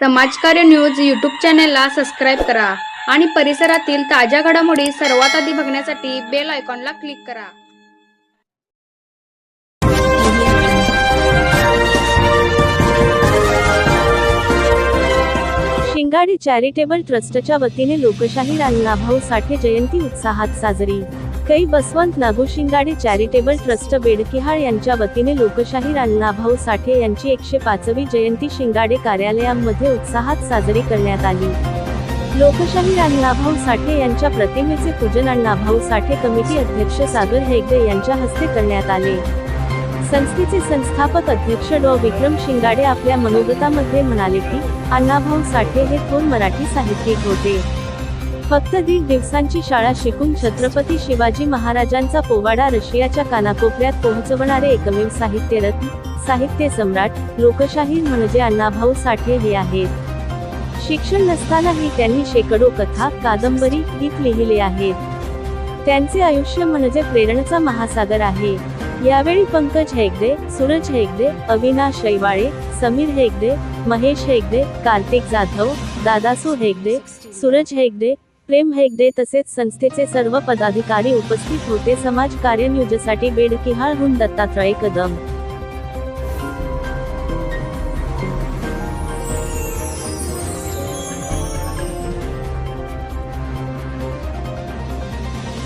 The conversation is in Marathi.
समाजकार्य न्यूज यूट्यूब चॅनेलला सबस्क्राईब करा आणि परिसरातील ताज्या घडामोडी सर्वात आधी बघण्यासाठी बेल आयकॉनला क्लिक करा. शिंगाडी चॅरिटेबल ट्रस्टच्या वतीने लोकशाहीर अण्णाभाऊ साठे जयंती उत्साहात साजरी. कै बसवंत नागोशिंगाडे चॅरिटेबल ट्रस्ट बेडकिहाळ यांच्या वतीने लोकशाहीर अण्णाभाऊ साठे यांची एकशे पाचवी जयंती शिंगाडे कार्यालयामध्ये उत्साहात साजरी करण्यात आली. लोकशाहीर अण्णाभाऊ साठे यांच्या प्रतिमेचे पूजन अण्णाभाऊ साठे कमिटी अध्यक्ष सागर हेगडे यांच्या हस्ते करण्यात आले. संस्थेचे संस्थापक अध्यक्ष डॉ. विक्रम शिंगाडे आपल्या मनोगतामध्ये म्हणाले की अण्णाभाऊ साठे हे थोर मराठी साहित्यिक होते. फक्त दीड दिवसांची शाळा शिकून छत्रपती शिवाजी महाराजांचा पोवाडा रशियाच्या कानाकोपऱ्यात पोहोचवणारे एकमेव साहित्यरत्न साहित्य सम्राट लोकशाहीर म्हणजे अण्णाभाऊ साठे हे आहेत. शिक्षण नसतानाही त्यांनी शेकडो कथा कादंबरी गीत लिहिले आहेत. त्यांचे आयुष्य म्हणजे प्रेरणेचा महासागर आहे. यावेळी पंकज हेगडे सूरज हेगडे अविनाश शैवाळे समीर हेगडे महेश हेगडे कार्तिक जाधव दादासू हेगडे सूरज हेगडे प्रेम हेगडे तसेच संस्थेचे सर्व पदाधिकारी उपस्थित होते. समाज कार्य न्यूजसाठी बेडकिहाळहून दत्तात्रय कदम.